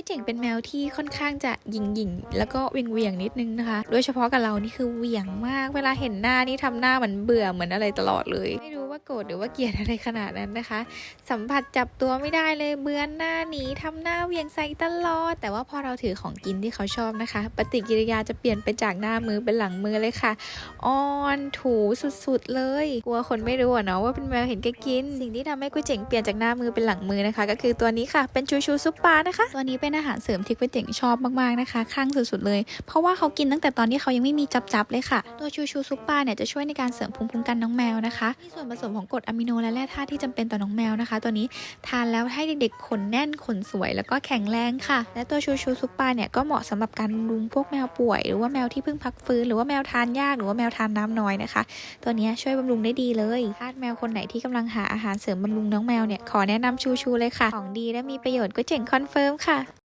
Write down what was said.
ยเจ๋งเป็นแมวที่ค่อนข้างจะหยิ่งหยิงแล้วก็เวียงๆนิดนึงนะคะ โดยเฉพาะกับเรานี่คือเวียงมาก เวลาเห็นหน้านี่ทำหน้าเหมือนเบื่อเหมือนอะไรตลอดเลยไม่รู้ ว่าโกรธหรือว่าเกลียดอะไรขนาดนั้นนะคะ สัมผัสจับตัวไม่ได้เลยเบือนหน้าหนีทำหน้าเวียงใส่ตลอด แต่ว่าพอเราถือของกินที่เขาชอบนะคะ ปฏิกิริยาจะเปลี่ยนไปจากหน้ามือเป็นหลังมือเลยค่ะอ้อนถูสุดๆเลยกลัวคนไม่รู้อะเนาะว่าเป็นแมวเห็นแกกิน สิ่งที่ทำให้ก๋วยเจ๋งเปลี่ยนจากหน้ามือเป็นหลังมือนะคะ ก็คือตัวนี้ค่ะเป็นชูชูซุปปลานะคะตัวนี้เป็นอาหารเสริมที่ก๋วยเจ๋งชอบมากๆนะคะข้างสุดๆเลย เพราะว่าเขากินตั้งแต่ตอนที่เขายังไม่มีจับๆเลยค่ะ ตัวชูชูซุปปลาเนี่ยจะช่วยในการเสริมภูมิคุ้มกันน้องแมวนะคะมีส่วนผสมของกรดอะมิโนและแร่ธาตุที่จำเป็นต่อน้องแมวนะคะ ตัวนี้ทานแล้วให้เด็กๆขนแน่นขนสวย แล้วก็แข็งแรงค่ะ และตัวชูชูซุปปลาเนี่ยก็เหมาะสำหรับการบำรุงพวกแมวป่วย หรือว่าแมวที่เพิ่งพักฟื้นหรือว่าแมวทานยากหรือว่าแมวทานน้ำน้อยนะคะ ตัวนี้ช่วยบำรุงได้ดีเลยทาสแมวคนไหนที่กำลังหาอาหารเสริมบำรุงน้องแมวเนี่ยขอแนะนำชูชูเลยค่ะของดีและมีประโยชน์ก็เจ๋งคอนเฟิร์มค่ะ